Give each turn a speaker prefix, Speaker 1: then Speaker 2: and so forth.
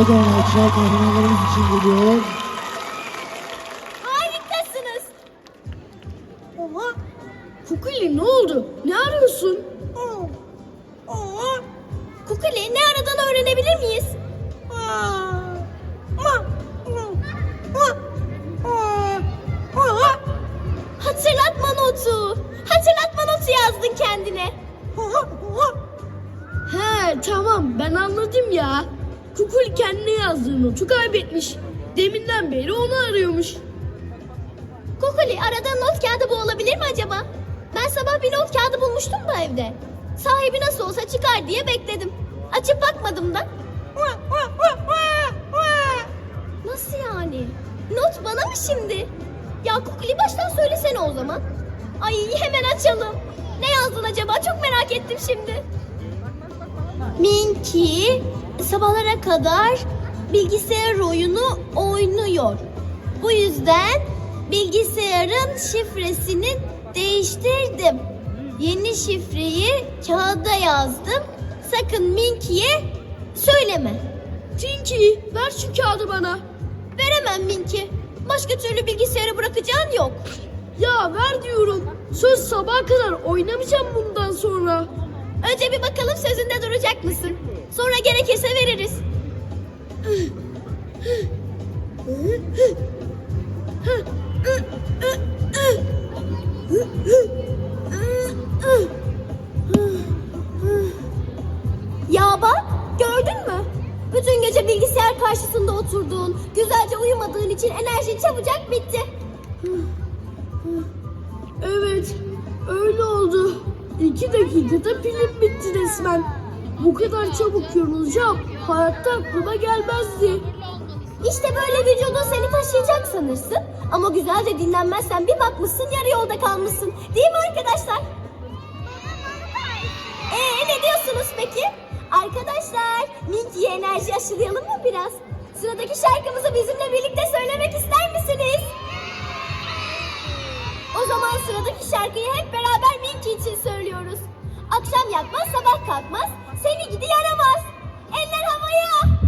Speaker 1: Da alçak kahramanlarımız için geliyor.
Speaker 2: Harikasınız.
Speaker 3: Oha.
Speaker 2: Kukuli ne oldu? Ne arıyorsun?
Speaker 3: Oo. Oha.
Speaker 2: Kukuli ne aradığını öğrenebilir miyiz?
Speaker 3: Aa. Ma. Ma. Aa.
Speaker 2: Hatırlatma notu. Hatırlatma notu yazdın kendine.
Speaker 3: Oha. Oha.
Speaker 4: He tamam ben anladım ya. Kukul kendine yazdığı notu kaybetmiş. Deminden beri onu arıyormuş.
Speaker 2: Kukuli aradığın not kağıdı bu olabilir mi acaba? Ben sabah bir not kağıdı bulmuştum da evde. Sahibi nasıl olsa çıkar diye bekledim. Açıp bakmadım da. Nasıl yani? Not bana mı şimdi? Ya Kukuli baştan söylesene o zaman. Ay hemen açalım. Ne yazdın acaba? Çok merak ettim şimdi. Minki sabahlara kadar bilgisayar oyunu oynuyor. Bu yüzden bilgisayarın şifresini değiştirdim. Yeni şifreyi kağıda yazdım. Sakın Minki'ye söyleme.
Speaker 4: Tinky ver şu kağıdı bana.
Speaker 2: Veremem Minki. Başka türlü bilgisayarı bırakacağın yok.
Speaker 4: Ya ver diyorum. Söz sabaha kadar oynamayacağım bundan sonra.
Speaker 2: Önce bir bakalım sözünde duracak mısın? Sonra gerekirse veririz. Ya bak gördün mü? Bütün gece bilgisayar karşısında oturduğun, güzelce uyumadığın için enerjin çabucak bitti.
Speaker 4: Evet öyle oldu. İki dakikada pilim bitti resmen. Bu kadar çabuk yorulacağım. Hayatta aklıma gelmezdi.
Speaker 2: İşte böyle vücudun seni taşıyacak sanırsın. Ama güzelce dinlenmezsen bir bakmışsın yarı yolda kalmışsın. Değil mi arkadaşlar? Ee ne diyorsunuz peki? Arkadaşlar Minky'ye enerji aşılayalım mı biraz? Sıradaki şarkımızı bizimle birlikte söylemek Akşam yatmaz sabah kalkmaz seni gidi yaramaz. Eller havaya.